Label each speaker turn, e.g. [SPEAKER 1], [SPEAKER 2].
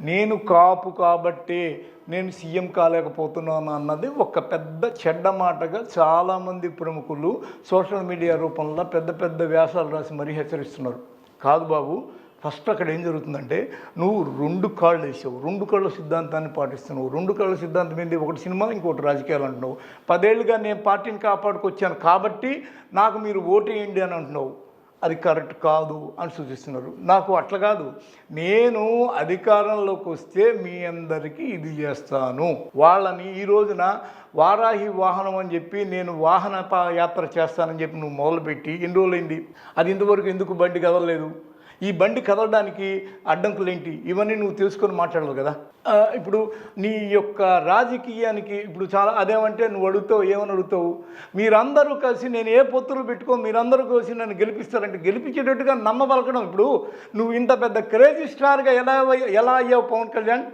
[SPEAKER 1] నేను కాపు కాబట్టి నేను సీఎం కాలేకపోతున్నాను అన్నది ఒక పెద్ద చెడ్డ మాటగా చాలామంది ప్రముఖులు సోషల్ మీడియా రూపంలో పెద్ద పెద్ద వ్యాసాలు రాసి మరీ హెచ్చరిస్తున్నారు. కాదు బాబు ఫస్ట్ అక్కడ ఏం జరుగుతుందంటే నువ్వు రెండు కాళ్ళు వేసావు. రెండు కళ్ళ సిద్ధాంతాన్ని పాటిస్తున్నావు. రెండు కళ్ళ సిద్ధాంతం ఏంది? ఒకటి సినిమా ఇంకోటి రాజకీయాలు అంటున్నావు. పదేళ్ళుగా నేను పార్టీని కాపాడుకొచ్చాను కాబట్టి నాకు మీరు ఓటు వేయండి అని అంటున్నావు. అది కరెక్ట్ కాదు అని సూచిస్తున్నారు. నాకు అట్లా కాదు. నేను అధికారంలోకి వస్తే మీ అందరికీ ఇది చేస్తాను. వాళ్ళని ఈ రోజున వారాహి వాహనం అని చెప్పి నేను వాహన ప- యాత్ర చేస్తానని చెప్పి నువ్వు మొదలుపెట్టి ఎన్ని రోజులైంది? అది ఇంతవరకు ఎందుకు బండి కదలలేదు? ఈ బండి కదలడానికి అడ్డంకులు ఏంటి ఇవన్నీ నువ్వు తెలుసుకొని మాట్లాడాలి కదా? ఇప్పుడు నీ యొక్క రాజకీయానికి ఇప్పుడు చాలా అదేమంటే నువ్వు అడుగుతావు ఏమని అడుగుతావు? మీరందరూ కలిసి నేను ఏ పొత్తులు పెట్టుకో మీరందరూ కలిసి నన్ను గెలిపిస్తారంటే గెలిపించేటట్టుగా నమ్మబలకడం. ఇప్పుడు నువ్వు ఇంత పెద్ద క్రేజీ స్టార్గా ఎలా ఎలా అయ్యావు పవన్ కళ్యాణ్?